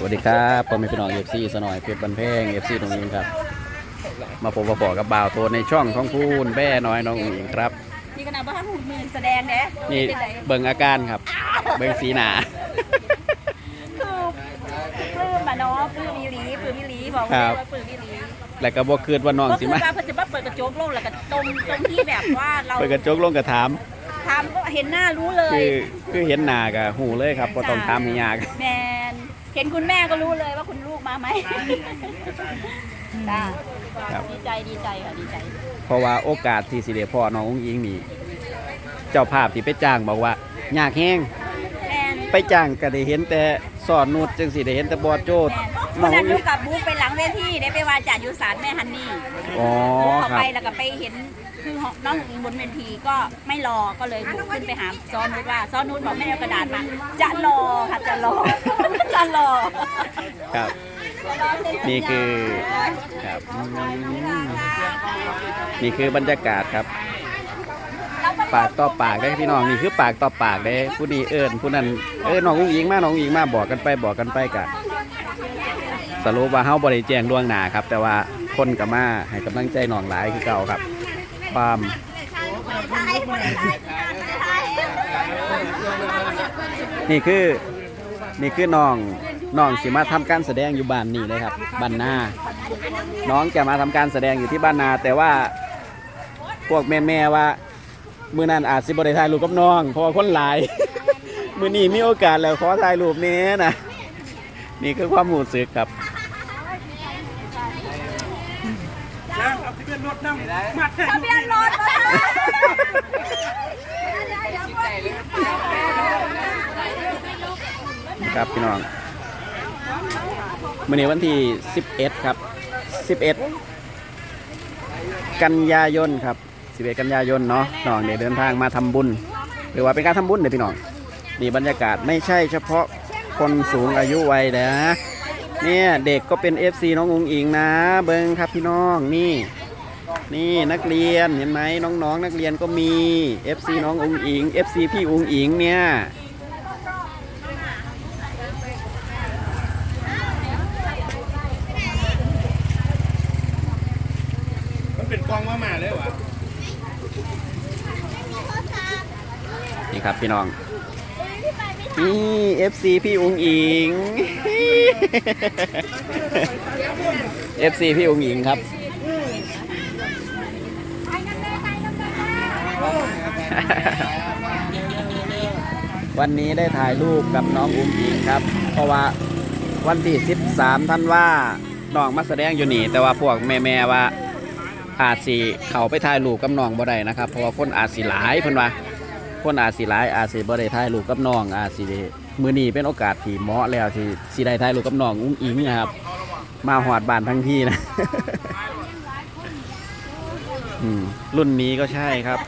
สวัสดีครับผมเป็นพี่น้องเอฟซีสนอยเพชรบันเพงเอฟซีตรงนี้ครับ มาพบมาบอกกับบ่าวโทนในช่องของคูณแบ่น้อยน้องอุ๋งอิงครับนี่ขนาดว่าหุ่นมือแสดงเด้นี่เป็นไรเบิ่งอาการครับ เบิ่งสีหนาคือปลื้มอะเนาะปลื้มอีหลีปลื้มอีหลีบอกคเลรัยบว่าปลื้มอีหลีแล้วก็บ่คืดว่าน้องก็สิคือมาว่าเพิ่นจะมาเปิดกระจกโลกแล้วก็ตรงตรงที่แบบว่าเราเปิดกระจกลงกระถามทำก็เห็นหน้ารู้เลย คือคือเห็นหน้าก็หูเลยครับบ่ต้องถามให้ยากแมน เห็นคุณแม่ก็รู้เลยว่าคุณลูกมาไหมจ้าครับ ดีใจดีใจค่ะดีใจ เพราะว่าโอกาสที่สิได้พ่อน้องอุ๋งอิงนี่เจ้าภาพที่ไปจ้างบอกว่ายากแห้งแมนไปจ้างก็ได้เห็นแต่สอนนูดจังสิได้เห็นแต่บอดโจดแมนวันนั้นลูกกับบุ๊กไปหลังเวทีได้ไปวาจายุสารแม่ฮันนี่อ๋อบุ๊กเข้าครัไปบ แล้วก็ไปเห็น คือน้องอิงบนเวทีก็ไม่รอก็เลยบุกขึ้นไปหาซ้อนนุชว่าซ้อนนุชบอกไม่ได้เอากระดาษมาจะรอค่ะจะรอจะรอครับ นี่คือครับอืมนี่คือบรรยากาศครับ ปากต่อปากได้พี่น้องนี่คือปากต่อปากได้ผู้นี้เอิญผู้นั้นเออน้องอุ้งอิงมาน้องอุ้งอิงมาบอกกันไปบอกกันไปกันสรุปว่าเฮาบ่ได้แจ้งล่วงหน้าครับ แต่ว่าคนก็มาให้กำลังใจน้องหลายคือเก่าครับ ปาล์มนี่คือนี่คือน้องน้องสิมาทำการแสดงอยู่บ้านนี่เลยครับบ้านนาน้องจะมาทำการแสดงอยู่ที่บ้านนา แต่ว่าพวกแม่ๆว่ามือนั้นอาจสิบได้ถ่ายรูปกับน้อง เพราะว่าคนหลาย มือนี้มีโอกาสแล้วขอถ่ายรูปนี้นะนี่คือความหูสึกครับ ทะเบียนรถมาครับพี่น้องมื่อนี้วันที่ 11 ครับ 11 กันยายนครับ 11 กันยายนเนาะน้องเดี๋ยวเดินทางมาทำบุญ หรือว่าเป็นการทำบุญเดี๋ยวพี่น้องนี่บรรยากาศไม่ใช่เฉพาะคนสูงอายุวัยนะ เนี่ยเด็กก็เป็น FC น้ององอิงนะ เบิ้งครับพี่น้องนี่ นี่นักเรียนเห็นไหมน้องๆนักเรียนก็มี FC น้ององอิง FC พี่องอิงเนี่ยมันเป็นกองมาหมาเลยวะนี่ครับพี่น้อง นี่ FC พี่อุงอิง FC พี่อุงอิงครับ วันนี้ได้ถ่ายรูปกับน้องอุงอิงครับ เพราะว่าวันที่ 13 ท่านว่าน้องมาแสดงอยู่นี่ แต่ว่าพวกแม่ๆว่าอาจสิเขาไปถ่ายรูปกับน้องบ่ได้นะครับ เพราะว่าคนอาจสิหลายเพิ่นว่า คนอาจสิหลายอาจสิบ่ได้ถ่ายรูปกับน้องอาจสิมือนี้เป็นโอกาสที่เหมาะแล้วที่สิได้ถ่ายรูปกับน้องอุ้งอิงนะครับ มาหอดบานทั้งที่นะ รุ่นนี้ก็ใช่ครับ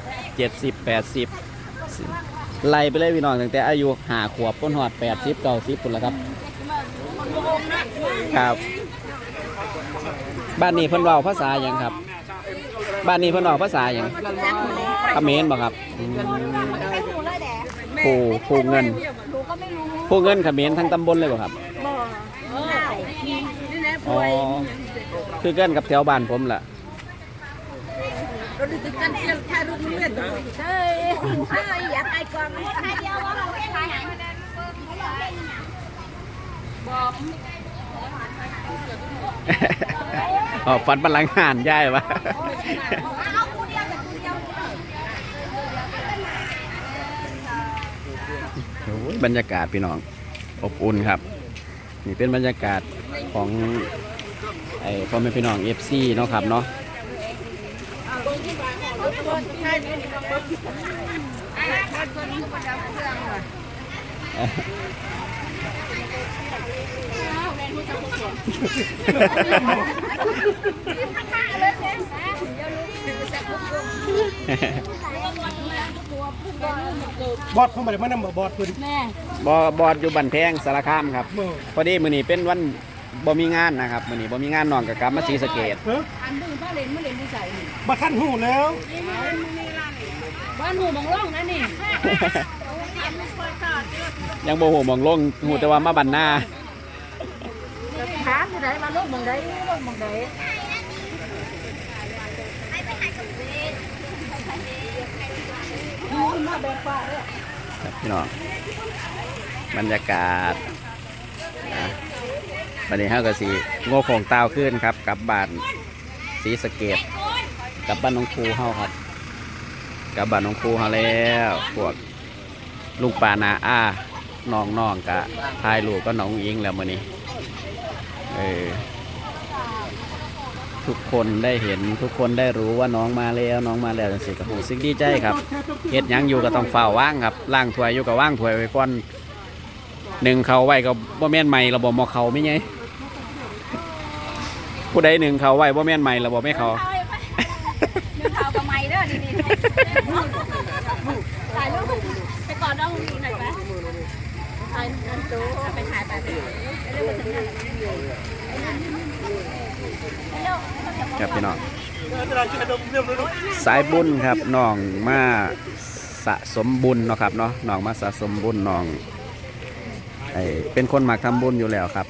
70 80ไล่ไปเลยพี่น้องตั้งแต่อายุหาขวบต้นหอด80 90พุ่นละครับ ครับบ้านนี้เพิ่นเว้าภาษาหยังครับ บ้านนี้เพิ่นเว้าภาษาหยังเขมรบ่ครับอืมไม่รู้เลย แดดผู้ผู้เงินหนูก็ไม่รู้ผู้เงินเขมรทั้งตำบลเลยบ่ครับบอกเอออ๋อคือเกินกับแถวบ้านผมล่ะเฮ้ยเฮ้ยอยากไอ้กองใครเดียวว่าเราไม่ใช่หยังบอกอ๋อฟันบันลังหานย่ายวะ เอาคู่เดียวแต่คู่เดียว โอ้ย บรรยากาศพี่น้อง อบอุ่นครับ นี่เป็นบรรยากาศของไอ้พ่อแม่พี่น้องเอฟซีเนาะครับเนาะ บอดเข้ามาเลยมันนำบอดปืนแม่บอบอดอยู่บันแพงสารคามครับเมื่อพอดีมื้อนี้เป็นวันบ่มีงานนะครับมื้อนี้บ่มีงานน้องกับกลับมาศรีสะเกดเอออันดึงพ่อเล่นไม่เล่นผู้ใส่มาขั้นหูแล้วบ้านหูมองร่องนะนี่ยังบ่ฮู้หมองลงฮู้แต่ว่ามาบันหน้าไหนมาลูกมึงได้ลูกมึงได้ ครับพี่น้องบรรยากาศวันนี้เฮาก็สิโง่โคงเต้าขึ้นครับ กับบ้านศรีสเกดกลับบ้านน้องครูเฮาครับ กับบ้านน้องครูเฮาแล้วพวกลุงปานาอาน้องน้องๆกะทายลูกก็น้องอิงแล้วมื้อนี้เออ ทุกคนได้เห็นทุกคนได้รู้ว่าน้องมาแล้วน้องมาแล้วจังซี่ก็โหสิ่งดีใจครับเฮ็ดหยังอยู่ก็ต้องเฝ้าว่างครับล่างถ้วยอยู่ก็ว่างถ้วยไว้ก่อนหนึ่งเขาไว้ก็บ่แม่นใหม่ระบบมอเขาไม่ไงผู้ใดหนึ่งเขาไว้บ่แม่นใหม่ระบบไม่เขานึ่งข้ากับไม้เด้อดีๆถ่ายรูปไปก่อนน้องดูหน่อยไหมถ่ายนั่นตู้ไปถ่ายไปไปเร็วๆมาถึงนั่น ครับพี่น้องสายบุญครับน้องมาสะสมบุญเนาะครับเนาะน้องมาสะสมบุญน้องไอเป็นคนมักทำบุญอยู่แล้วครับ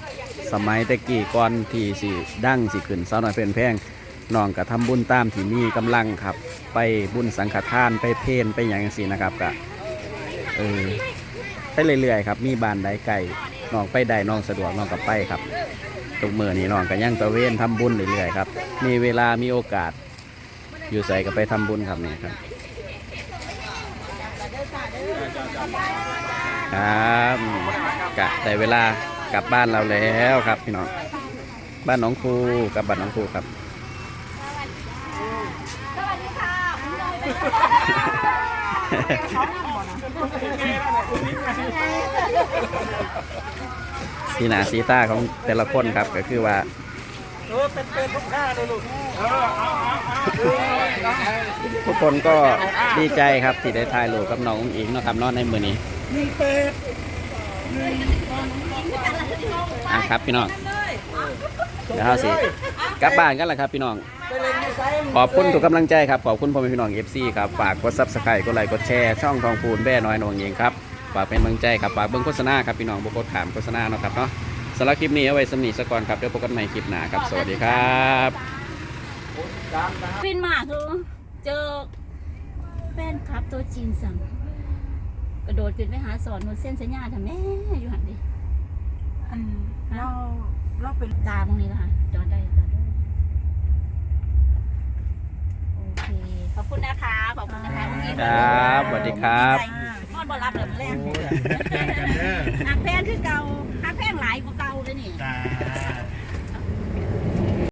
สมัยแตะกี้ก่อนที่สิดั้งสิขึ้นสาวน้อยเป็นแพงน้องก็ทำบุญตามที่มีกำลังครับ ไปบุญสังฆทานไปเพลไปอย่างจังซี่นะครับก็เออไปเรื่อยๆครับ มีบานใดไก่น้องไปใดน้องสะดวกน้องก็ไปครับ ทุกมือนี้น้องก็ยังตะเวนทำบุญเรื่อยๆครับ มีเวลามีโอกาส อยู่ใส่ก็ไปทำบุญครับนี่ครับครับกะได้เวลากลับบ้านเราแล้วครับพี่น้องบ้านน้องครูกลับบ้านน้องครูครับสวัสดีค่ะ สีหนาสีตาของแต่ละคนครับก็คือว่าทุกคนก็ดีใจครับที่ได้ถ่ายรูปกับน้องอุ๋งอิงเนาะครับเนอนในมือนี้อะครับพี่น้องเดี๋ยวเราสิกลับบ้านกันแล้วครับพี่น้อง ขอบคุณทุกกำลังใจครับ ขอบคุณพ่อแม่พี่น้องเอฟซีครับ ฝากกดซับสไครต์กดไลค์กดแชร์ช่องทองพูนแบ่น้อยนองเองครับ ฝากเป็นกำลังใจครับ ฝากเบิ้งโฆษณาครับพี่น้องบุกดขามโฆษณาเนาะครับเนาะสำหรับคลิปนี้เอาไว้สำนีสกอนครับ เดี๋ยวพบกันใหม่คลิปหน้าครับ สวัสดีครับฟินมากคือเจอแฟนคลับตัวจริงสั่งกระโดดขึ้นไปหาสอนหนูเส้นสัญญาทำแม่อยู่หันดิอันเราเราเป็นตาตรงนี้แล้วค่ะจอดได้จอดได้โอเคขอบคุณนะคะขอบคุณนะ คะวันนี้ครับสวัสดีครับ นอนบ่รับเลยมันแรกแข่งกันเด้อ